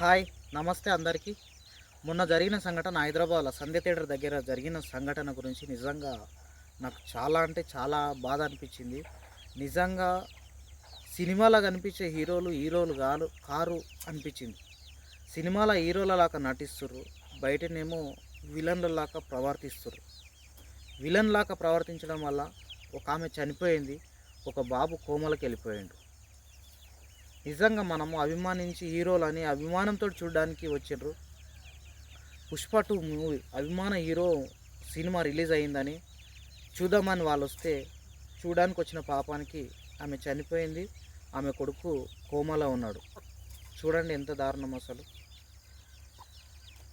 Hi నమస్తే అందరికీ. మొన్న జరిగిన సంఘటన హైదరాబాద్లో సంధ్య థియేటర్ దగ్గర జరిగిన సంఘటన గురించి నిజంగా నాకు చాలా అంటే చాలా బాధ అనిపించింది. నిజంగా సినిమాలో కనిపించే హీరోలు హీరోలు కాదు కారు అనిపించింది. సినిమాలో హీరోలలాగా నటిస్తుర్రు బయటనేమో విలన్లలాగా ప్రవర్తిస్తుర్రు. విలన్ లాగా ప్రవర్తించడం వల్ల ఒక ఆమె చనిపోయింది ఒక బాబు కోమలకి వెళ్ళిపోయాడు నిజంగా మనము అభిమానించి హీరోలని అభిమానంతో చూడడానికి వచ్చిండ్రు. పుష్ప టూ మూవీ అభిమాన హీరో సినిమా రిలీజ్ అయిందని చూద్దామని వాళ్ళు వస్తే చూడడానికి వచ్చిన పాపానికి ఆమె చనిపోయింది. ఆమె కొడుకు కోమాలో ఉన్నాడు. చూడండి ఎంత దారుణం అసలు.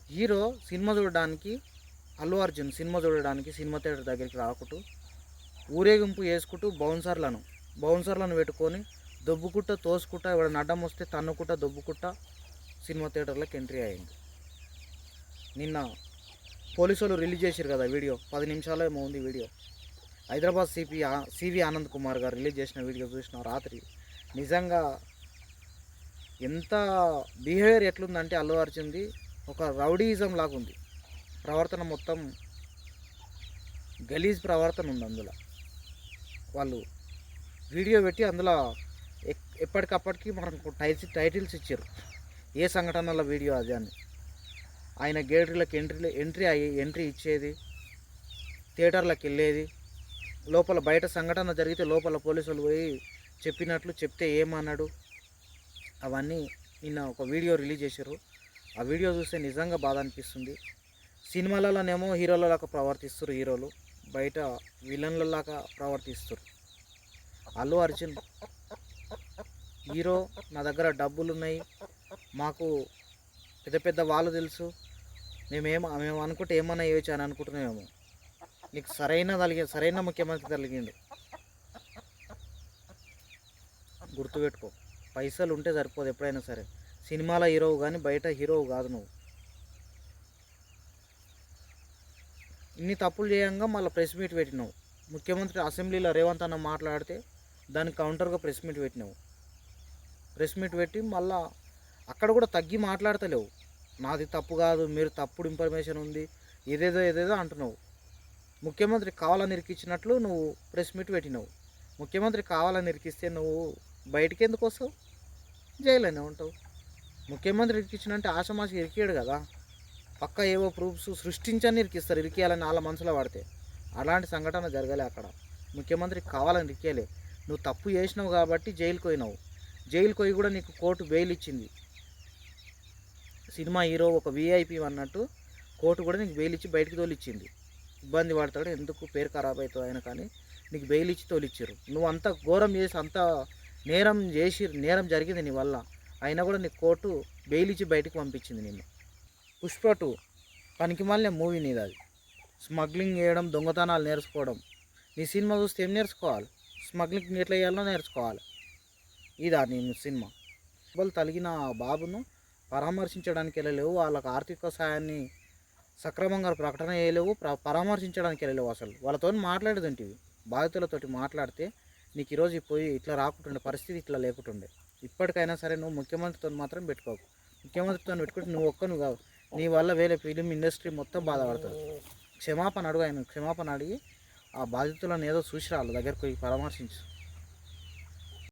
హీరో సినిమా చూడడానికి అల్లు అర్జున్ సినిమా చూడడానికి సినిమా థియేటర్ దగ్గరికి రాకుంటూ ఊరేగింపు వేసుకుంటూ బౌన్సర్లను బౌన్సర్లను పెట్టుకొని దొబ్బుకుట్ట తోసుకుంటా ఎవడ అడ్డం వస్తే తన్నుకుంటా దొబ్బుకుంటా సినిమా థియేటర్లోకి ఎంట్రీ అయింది నిన్న పోలీసు వాళ్ళు రిలీజ్ చేశారు కదా వీడియో పది నిమిషాలు ఏమో ఉంది video. Hyderabad CP CV Anand Kumar garu release చేసిన వీడియో చూసిన రాత్రి. నిజంగా ఎంత బిహేవియర్ ఎట్లుందంటే అల్లు అర్జున్ది ఒక రౌడీయిజం లాగా ఉంది ప్రవర్తన మొత్తం గలీజ్ ప్రవర్తన ఉంది అందులో. వాళ్ళు వీడియో పెట్టి అందులో ఎప్పటికప్పటికి మనకు టైల్స్ టైటిల్స్ ఇచ్చారు. ఏ సంఘటనల వీడియో అది అని. ఆయన గేటర్లకు ఎంట్రీ ఎంట్రీ అయ్యి ఎంట్రీ ఇచ్చేది థియేటర్లకు వెళ్ళేది. లోపల బయట సంఘటన జరిగితే లోపల పోలీసులు పోయి చెప్పినట్లు చెప్తే ఏమన్నాడు? అవన్నీ నిన్న ఒక వీడియో రిలీజ్ చేశారు. ఆ వీడియో చూస్తే నిజంగా బాధ అనిపిస్తుంది. సినిమాలలోనేమో హీరోలలాగా ప్రవర్తిస్తారు హీరోలు. బయట విలన్లలాగా ప్రవర్తిస్తారు. అల్లు అర్జున్ హీరో నా దగ్గర డబ్బులు ఉన్నాయి మాకు పెద్ద పెద్ద వాళ్ళు తెలుసు. మేమేమో మేము అనుకుంటే ఏమన్నా వేయచ్చు అని అనుకుంటున్నామేమో. నీకు సరైన కలిగి సరైన ముఖ్యమంత్రి తలిగిండు. గుర్తుపెట్టుకో పైసలు ఉంటే సరిపోదు ఎప్పుడైనా సరే. సినిమాలో హీరోవు కానీ బయట హీరోవు కాదు నువ్వు. ఇన్ని తప్పులు చేయంగా మళ్ళీ ప్రెస్ మీట్ పెట్టినావు. ముఖ్యమంత్రి అసెంబ్లీలో రేవంత్ అన్న మాట్లాడితే దానికి కౌంటర్గా ప్రెస్ మీట్ పెట్టినావు. ప్రెస్ మీట్ పెట్టి మళ్ళా అక్కడ కూడా తగ్గి మాట్లాడతలేవు. నాది తప్పు కాదు మీరు తప్పుడు ఇన్ఫర్మేషన్ ఉంది ఏదేదో ఏదేదో అంటున్నావు. ముఖ్యమంత్రి కావాలని ఇరికిచ్చినట్లు నువ్వు ప్రెస్ మీట్ పెట్టినావు. ముఖ్యమంత్రి కావాలని ఇరికిస్తే నువ్వు బయటికి ఎందుకు వస్తావు? జైల్లోనే ఉంటావు. ముఖ్యమంత్రి ఇరికిచ్చినంటే ఆశమాసి ఇరికాడు కదా. పక్క ఏవో ప్రూఫ్స్ సృష్టించని ఇరికిస్తారు ఇరికేయాలని వాళ్ళ మనసులో పడితే. అలాంటి సంఘటన జరగలే అక్కడ. ముఖ్యమంత్రి కావాలని ఇరికేయలే. నువ్వు తప్పు చేసినావు కాబట్టి జైలుకు పోయినావు. జైలుకి పోయి కూడా నీకు కోర్టు బెయిల్ ఇచ్చింది. సినిమా హీరో ఒక విఐపి అన్నట్టు కోర్టు కూడా నీకు బెయిల్ ఇచ్చి బయటికి తోలిచ్చింది. ఇబ్బంది పడతాడు ఎందుకు పేరు ఖరాబ్ అవుతుంది ఆయన కానీ నీకు బెయిల్ ఇచ్చి తోలిచ్చారు. నువ్వు అంత ఘోరం చేసి అంత నేరం చేసి నేరం జరిగింది నీ వల్ల అయినా కూడా నీకు కోర్టు బెయిల్ ఇచ్చి బయటకు పంపించింది నిన్ను. పుష్ప టూ పనికి మళ్ళీ మూవీ నీది అది. స్మగ్లింగ్ చేయడం దొంగతనాలు నేర్చుకోవడం. నీ సినిమా చూస్తే ఏం నేర్చుకోవాలి? స్మగ్లింగ్ ఎట్లా చేయాలో నేర్చుకోవాలి. ఇదా నేను సినిమా. వాళ్ళు తలిగిన ఆ బాబును పరామర్శించడానికి వెళ్ళలేవు. వాళ్ళకి ఆర్థిక సాయాన్ని సక్రమంగా ప్రకటన చేయలేవు. పరామర్శించడానికి వెళ్ళలేవు అసలు. వాళ్ళతో మాట్లాడేదంటివి. బాధితులతోటి మాట్లాడితే నీకు ఈరోజు పోయి ఇట్లా రాకుంటుండే పరిస్థితి ఇట్లా లేకుంటుండే. ఇప్పటికైనా సరే నువ్వు ముఖ్యమంత్రితో మాత్రం పెట్టుకోకు. ముఖ్యమంత్రితో పెట్టుకుంటే నువ్వు ఒక్క నువ్వు కావు. నీ వల్ల వేరే ఫిలిం ఇండస్ట్రీ మొత్తం బాధపడుతుంది. క్షమాపణ అడుగు ఆయన. క్షమాపణ అడిగి ఆ బాధితులను ఏదో చూసి రాళ్ళు దగ్గరకు పోయి పరామర్శించు.